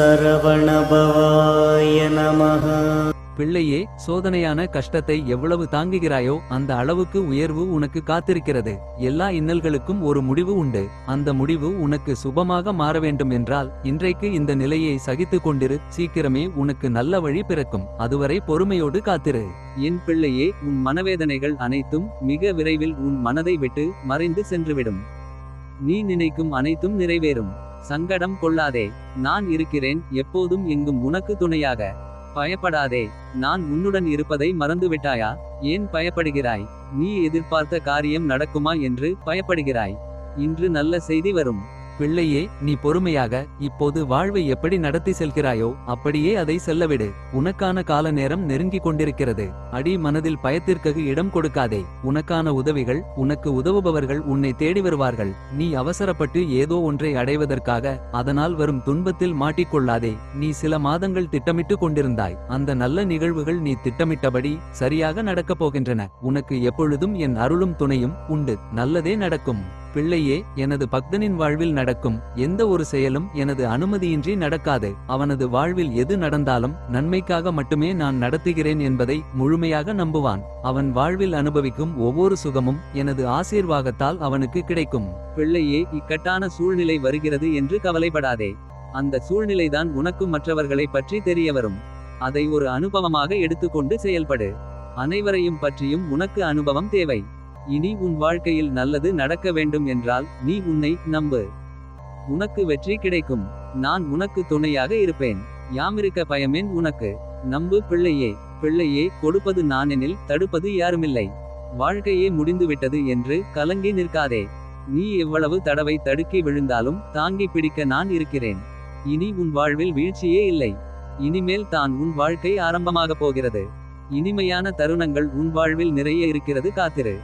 சரவணபவாய நமः பிள்ளையே சோதனையான கஷ்டத்தை எவ்வளவு தாங்குகிறாயோ அந்த அளவுக்கு உயர்வு உனக்கு காத்திருக்கிறது. எல்லா இன்னல்களுக்கும் ஒரு முடிவு உண்டு. அந்த முடிவு உனக்கு சுபமாக மாற வேண்டும் என்றால் இன்றைக்கு இந்த நிலையை சகித்துக் கொண்டிரு. சீக்கிரமே உனக்கு நல்ல வழி பிறக்கும். அதுவரை பொறுமையோடு காத்திரு. என் பிள்ளையே உன் மனவேதனைகள் அனைத்தும் மிக விரைவில் உன் மனதை விட்டு மறைந்து சென்றுவிடும். நீ நினைக்கும் அனைத்தும் நிறைவேறும். சங்கடம் கொள்ளாதே நான் இருக்கிறேன் எப்போதும் எங்கும் உனக்கு துணையாக. பயப்படாதே நான் உன்னுடன் இருப்பதை மறந்துவிட்டாயா? ஏன் பயப்படுகிறாய்? நீ எதிர்பார்த்த காரியம் நடக்குமா என்று பயப்படுகிறாய். இன்று நல்ல செய்தி வரும். பிள்ளையே நீ பொறுமையாக இப்போது வாழ்வை எப்படி நடத்தி செல்கிறாயோ அப்படியே அதை செல்லவிடு. உனக்கான கால நேரம் நெருங்கிக் கொண்டிருக்கிறது. அடி மனதில் பயத்திற்கு இடம் கொடுக்காதே. உனக்கான உதவிகள் உனக்கு உதவுபவர்கள் உன்னை தேடி வருவார்கள். நீ அவசரப்பட்டு ஏதோ ஒன்றை அடைவதற்காக அதனால் வரும் துன்பத்தில் மாட்டிக்கொள்ளாதே. நீ சில மாதங்கள் திட்டமிட்டு கொண்டிருந்தாய். அந்த நல்ல நிகழ்வுகள் நீ திட்டமிட்டபடி சரியாக நடக்கப் போகின்றன. உனக்கு எப்பொழுதும் என் அருளும் துணையும் உண்டு. நல்லதே நடக்கும். பிள்ளையே எனது பக்தனின் வாழ்வில் நடக்கும் எந்த ஒரு செயலும் எனது அனுமதியின்றி நடக்காது. அவனது வாழ்வில் எது நடந்தாலும் நன்மைக்காக மட்டுமே நான் நடத்துகிறேன் என்பதை முழுமையாக நம்புவான். அவன் வாழ்வில் அனுபவிக்கும் ஒவ்வொரு சுகமும் எனது ஆசீர்வாகத்தால் அவனுக்கு கிடைக்கும். பிள்ளையே இக்கட்டான சூழ்நிலை வருகிறது என்று கவலைப்படாதே. அந்த சூழ்நிலைதான் உனக்கு மற்றவர்களை பற்றி தெரிய வரும் அதை ஒரு அனுபவமாக எடுத்துக்கொண்டு செயல்படு. அனைவரையும் பற்றியும் உனக்கு அனுபவம் தேவை. இனி உன் வாழ்க்கையில் நல்லது நடக்க வேண்டும் என்றால் நீ உன்னை நம்பு. உனக்கு வெற்றி கிடைக்கும். நான் உனக்கு துணையாக இருப்பேன். யாமிருக்க பயமேன் உனக்கு. நம்பு பிள்ளையே பிள்ளையே கொடுப்பது நானெனில் தடுப்பது யாருமில்லை. வாழ்க்கையே முடிந்துவிட்டது என்று கலங்கி நிற்காதே. நீ எவ்வளவு தடவை தடுக்கி விழுந்தாலும் தாங்கி பிடிக்க நான் இருக்கிறேன். இனி உன் வாழ்வில் வீழ்ச்சியே இல்லை. இனிமேல் தான் உன் வாழ்க்கை ஆரம்பமாகப் போகிறது. இனிமையான தருணங்கள் உன் வாழ்வில் நிறைய இருக்கிறது. காத்திரு.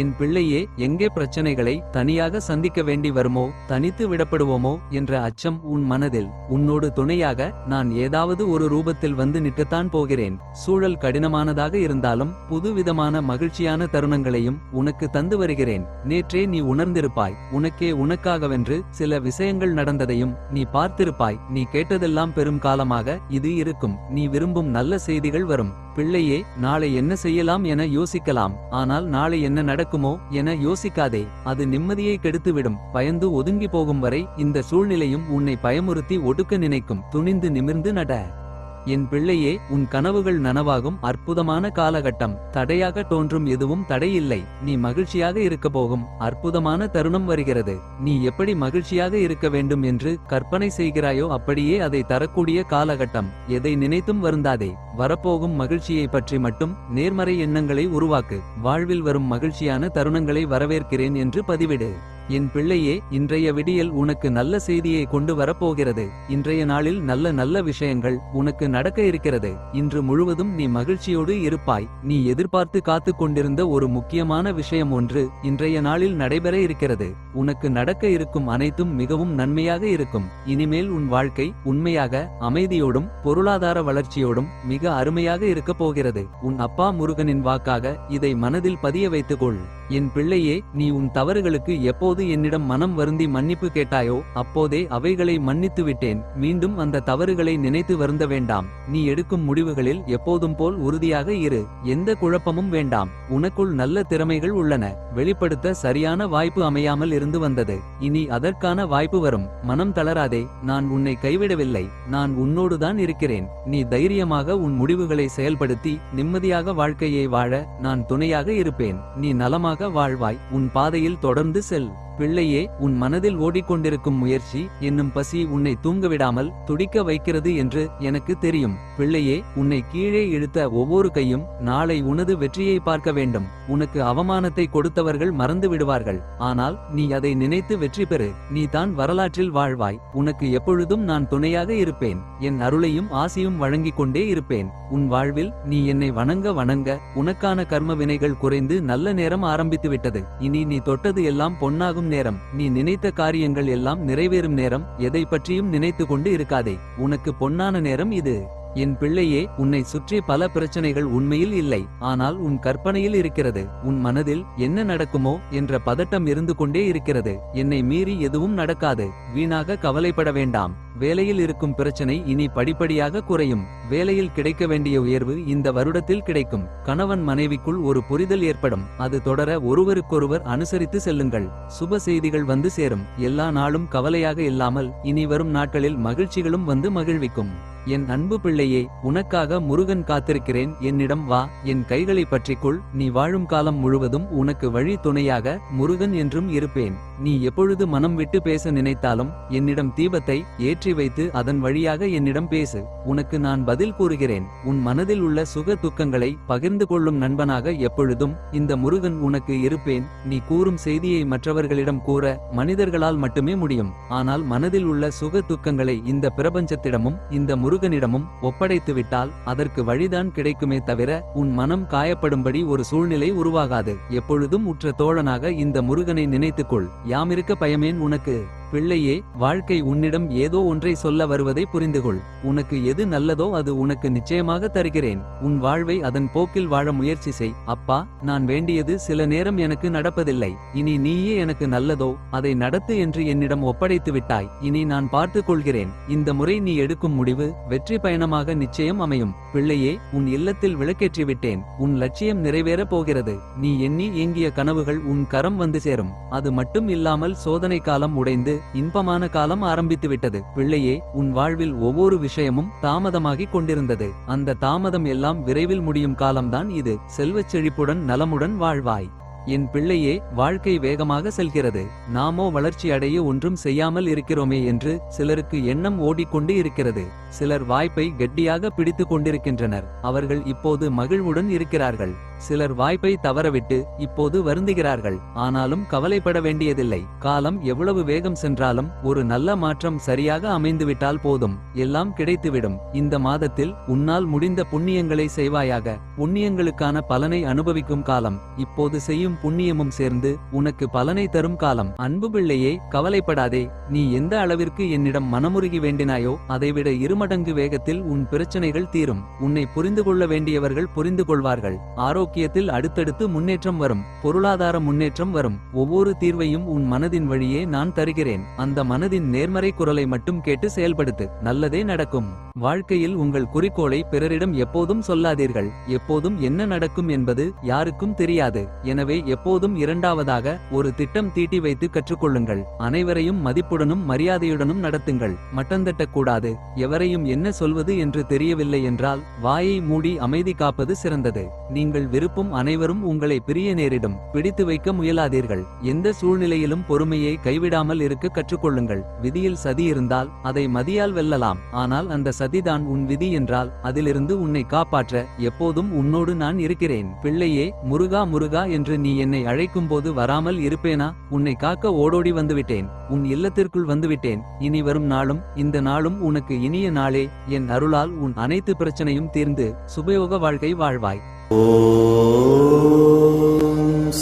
என் பிள்ளையே எங்கே பிரச்சனைகளை தனியாக சந்திக்க வேண்டி வருமோ தனித்து விடப்படுவோமோ என்ற அச்சம் உன் மனதில். உன்னோடு துணையாக நான் ஏதாவது ஒரு ரூபத்தில் வந்து நிற்கத்தான் போகிறேன். சூழல் கடினமானதாக இருந்தாலும் புதுவிதமான மகிழ்ச்சியான தருணங்களையும் உனக்கு தந்து வருகிறேன். நேற்றே நீ உணர்ந்திருப்பாய் உனக்கே உனக்காகவென்று சில விஷயங்கள் நடந்ததையும் நீ பார்த்திருப்பாய். நீ கேட்டதெல்லாம் பெரும் காலமாக இது இருக்கும். நீ விரும்பும் நல்ல செய்திகள் வரும். பிள்ளையே நாளை என்ன செய்யலாம் என யோசிக்கலாம். ஆனால் நாளை என்ன நடக்குமோ என யோசிக்காதே அது நிம்மதியை கெடுத்துவிடும். பயந்து ஒதுங்கி போகும் வரை இந்த சூழ்நிலையும் உன்னை பயமுறுத்தி ஒடுக்க நினைக்கும். துணிந்து நிமிர்ந்து நட. என் பிள்ளையே உன் கனவுகள் நனவாகும் அற்புதமான காலகட்டம். தடையாக தோன்றும் எதுவும் தடையில்லை. நீ மகிழ்ச்சியாக இருக்க போகும். அற்புதமான தருணம் வருகிறது. நீ எப்படி மகிழ்ச்சியாக இருக்க வேண்டும் என்று கற்பனை செய்கிறாயோ அப்படியே அதை தரக்கூடிய காலகட்டம். எதை நினைத்தும் வருந்தாதே. வரப்போகும் மகிழ்ச்சியை பற்றி மட்டும் நேர்மறை எண்ணங்களை உருவாக்கு. வாழ்வில் வரும் மகிழ்ச்சியான தருணங்களை வரவேற்கிறேன் என்று பதிவிடு. என் பிள்ளையே இன்றைய விடியல் உனக்கு நல்ல செய்தியை கொண்டு வரப்போகிறது. இன்றைய நாளில் நல்ல நல்ல விஷயங்கள் உனக்கு நடக்க இருக்கிறது. இன்று முழுவதும் நீ மகிழ்ச்சியோடு இருப்பாய். நீ எதிர்பார்த்து காத்து கொண்டிருந்த ஒரு முக்கியமான விஷயம் ஒன்று இன்றைய நாளில் நடைபெற இருக்கிறது. உனக்கு நடக்க இருக்கும் அனைத்தும் மிகவும் நன்மையாக இருக்கும். இனிமேல் உன் வாழ்க்கை உண்மையாக அமைதியோடும் பொருளாதார வளர்ச்சியோடும் மிக அருமையாக இருக்கப் போகிறது. உன் அப்பா முருகனின் வாக்காக இதை மனதில் பதிய வைத்துக்கொள் என் பிள்ளையே நீ உன் தவறுகளுக்கு எப்போது என்னிடம் மனம் வருந்தி மன்னிப்பு கேட்டாயோ அப்போதே அவைகளை மன்னித்து விட்டேன். மீண்டும் அந்த தவறுகளை நினைத்து வருந்த வேண்டாம். நீ எடுக்கும் முடிவுகளில் எப்போதும் போல் உறுதியாக இரு. எந்த குழப்பமும் வேண்டாம். உனக்குள் நல்ல திறமைகள் உள்ளன. வெளிப்படுத்த சரியான வாய்ப்பு அமையாமல் இருந்து வந்தது. இனி அதற்கான வாய்ப்பு வரும். மனம் தளராதே. நான் உன்னை கைவிடவில்லை. நான் உன்னோடுதான் இருக்கிறேன். நீ தைரியமாக உன் முடிவுகளை செயல்படுத்தி நிம்மதியாக வாழ்க்கையை வாழ நான் துணையாக இருப்பேன். நீ நலமாக வாழ்வாய். உன் பாதையில் தொடர்ந்து செல். பிள்ளையே உன் மனதில் ஓடிக்கொண்டிருக்கும் முயற்சி என்னும் பசி உன்னை தூங்கவிடாமல் துடிக்க வைக்கிறது என்று எனக்கு தெரியும். பிள்ளையே உன்னை கீழே இழுத்த ஒவ்வொரு கையும் நாளை உனது வெற்றியை பார்க்க வேண்டும். உனக்கு அவமானத்தை கொடுத்தவர்கள் மறந்து விடுவார்கள். ஆனால் நீ அதை நினைத்து வெற்றி பெறு. நீ தான் வரலாற்றில் வாழ்வாய். உனக்கு எப்பொழுதும் நான் துணையாக இருப்பேன். என் அருளையும் ஆசியும் வழங்கிக் கொண்டே இருப்பேன். உன் வாழ்வில் நீ என்னை வணங்க வணங்க உனக்கான கர்ம வினைகள் குறைந்து நல்ல நேரம் ஆரம்பித்து விட்டது இனி நீ தொட்டது எல்லாம் பொன்னாகும் நேரம் நீ நினைத்த காரியங்கள் எல்லாம் நிறைவேறும் நேரம் எதை பற்றியும் நினைத்து கொண்டு இருக்காதே. உனக்கு பொன்னான நேரம் இது. என் பிள்ளையே உன்னை சுற்றி பல பிரச்சனைகள் உண்மையில் இல்லை. ஆனால் உன் கற்பனையில் இருக்கிறது. உன் மனதில் என்ன நடக்குமோ என்ற பதட்டம் இருந்து கொண்டே இருக்கிறது. என்னை மீறி எதுவும் நடக்காது. வீணாக கவலைப்பட வேண்டாம். வேலையில் இருக்கும் பிரச்சனை இனி படிப்படியாக குறையும். வேலையில் கிடைக்க வேண்டிய உயர்வு இந்த வருடத்தில் கிடைக்கும். கணவன் மனைவிக்குள் ஒரு புரிதல் ஏற்படும். அது தொடர ஒருவருக்கொருவர் அனுசரித்து செல்லுங்கள். சுப செய்திகள் வந்து சேரும். எல்லா நாளும் கவலையாக இல்லாமல் இனி வரும் நாட்களில் மகிழ்ச்சிகளும் வந்து மகிழ்விக்கும். என் அன்பு பிள்ளையே உனக்காக முருகன் காத்திருக்கிறேன். என்னிடம் வா என் கைகளை பற்றிக்கொள். நீ வாழும் காலம் முழுவதும் உனக்கு வழி துணையாக முருகன் என்றும் இருப்பேன். நீ எப்பொழுது மனம் விட்டு பேச நினைத்தாலும் என்னிடம் தீபத்தை ஏற்றி வைத்து அதன் வழியாக என்னிடம் பேசு. உனக்கு நான் பதில் கூறுகிறேன். உன் மனதில் உள்ள சுக துக்கங்களை பகிர்ந்து கொள்ளும் நண்பனாக எப்பொழுதும் இந்த முருகன் உனக்கு இருப்பேன். நீ கூறும் செய்தியை மற்றவர்களிடம் கூற மனிதர்களால் மட்டுமே முடியும். ஆனால் மனதில் உள்ள சுக துக்கங்களை இந்த பிரபஞ்சத்திடமும் இந்த முருகனிடமும் ஒப்படைத்துவிட்டால் அதற்கு வழிதான் கிடைக்குமே தவிர உன் மனம் காயப்படும்படி ஒரு சூழ்நிலை உருவாகாது. எப்பொழுதும் உற்ற தோழனாக இந்த முருகனை நினைத்துக்கொள். யாமிருக்க பயமேன் உனக்கு. பிள்ளையே வாழ்க்கை உன்னிடம் ஏதோ ஒன்றை சொல்ல வருவதை புரிந்துகொள். உனக்கு எது நல்லதோ அது உனக்கு நிச்சயமாக தருகிறேன். உன் வாழ்வை அதன் போக்கில் வாழ முயற்சி செய். அப்பா நான் வேண்டியது சில நேரம் எனக்கு நடப்பதில்லை. இனி நீயே எனக்கு நல்லதோ அதை நடத்து என்று என்னிடம் ஒப்படைத்து விட்டாய். இனி நான் பார்த்துக் கொள்கிறேன். இந்த முறை நீ எடுக்கும் முடிவு வெற்றி பயணமாக நிச்சயம் அமையும். பிள்ளையே உன் இல்லத்தில் விளக்கேற்றி விட்டேன். உன் லட்சியம் நிறைவேறப் போகிறது. நீ எண்ணி ஏங்கிய கனவுகள் உன் கரம் வந்து சேரும். அது மட்டும் இல்லாமல் சோதனை காலம் உடைந்து இன்பமான காலம் ஆரம்பித்து விட்டது பிள்ளையே உன் வாழ்வில் ஒவ்வொரு விஷயமும் தாமதமாகிக் கொண்டிருந்தது. அந்த தாமதம் எல்லாம் விரைவில் முடியும் காலம்தான் இது. செல்வச் செழிப்புடன் நலமுடன் வாழ்வாய். என் பிள்ளையே வாழ்க்கை வேகமாக செல்கிறது. நாமோ வளர்ச்சி அடைய ஒன்றும் செய்யாமல் இருக்கிறோமே என்று சிலருக்கு எண்ணம் ஓடிக்கொண்டு இருக்கிறது. சிலர் வாய்ப்பை கெட்டியாக பிடித்துக் கொண்டிருக்கின்றனர். அவர்கள் இப்போது மகிழ்வுடன் இருக்கிறார்கள். சிலர் வாய்ப்பை தவறவிட்டு இப்போது வருந்துகிறார்கள். ஆனாலும் கவலைப்பட வேண்டியதில்லை. காலம் எவ்வளவு வேகம் சென்றாலும் ஒரு நல்ல மாற்றம் சரியாக அமைந்துவிட்டால் போதும். எல்லாம் கிடைத்துவிடும். இந்த மாதத்தில் உன்னால் முடிந்த புண்ணியங்களை செய்வாயாக. புண்ணியங்களுக்கான பலனை அனுபவிக்கும் காலம். இப்போது செய்யும் புண்ணியமும் சேர்ந்து உனக்கு பலனை தரும் காலம். அன்பு பிள்ளையே கவலைப்படாதே. நீ எந்த அளவிற்கு என்னிடம் மனமுருகி வேண்டினாயோ அதைவிட இருமடங்கு வேகத்தில் உன் பிரச்சனைகள் தீரும். உன்னை புரிந்து கொள்ள வேண்டியவர்கள் புரிந்து கொள்வார்கள். ஆரோக்கியத்தில் அடுத்தடுத்து முன்னேற்றம் வரும். பொருளாதார முன்னேற்றம் வரும். ஒவ்வொரு தீர்வையும் உன் மனதின் வழியே நான் தருகிறேன். அந்த மனதின் நேர்மறை குரலை மட்டும் கேட்டு செயல்படுத்து. நல்லதே நடக்கும். வாழ்க்கையில் உங்கள் குறிக்கோளை பிறரிடம் எப்போதும் சொல்லாதீர்கள். எப்போதும் என்ன நடக்கும் என்பது யாருக்கும் தெரியாது. எனவே எப்போதும் இரண்டாவதாக ஒரு திட்டம் தீட்டி வைத்து கற்றுக்கொள்ளுங்கள். அனைவரையும் மதிப்புடனும் மரியாதையுடனும் நடத்துங்கள். மட்டந்தட்டக்கூடாது எவரையும் என்ன சொல்வது என்று தெரியவில்லை என்றால் வாயை மூடி அமைதி காப்பது சிறந்தது. நீங்கள் விருப்பும் அனைவரும் உங்களை பிரிய நேரிடும். பிடித்து வைக்க முயலாதீர்கள். எந்த சூழ்நிலையிலும் பொறுமையை கைவிடாமல் இருக்க கற்றுக்கொள்ளுங்கள். விதியில் சதி இருந்தால் அதை மதியால் வெல்லலாம். ஆனால் அந்த சதிதான் உன் விதி என்றால் அதிலிருந்து உன்னை காப்பாற்ற எப்போதும் உன்னோடு நான் இருக்கிறேன். பிள்ளையே முருகா முருகா என்று நீ என்னை அழைக்கும் போது வராமல் இருப்பேனா? உன்னை காக்க ஓடோடி வந்துவிட்டேன். உன் இல்லத்திற்குள் வந்துவிட்டேன். இனி வரும் நாளும் இந்த நாளும் உனக்கு இனிய நாளே. என் அருளால் உன் அனைத்து பிரச்சனையும் தீர்ந்து சுபயோக வாழ்க்கை வாழ்வாய்.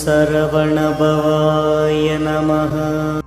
சரவணபவாய நமக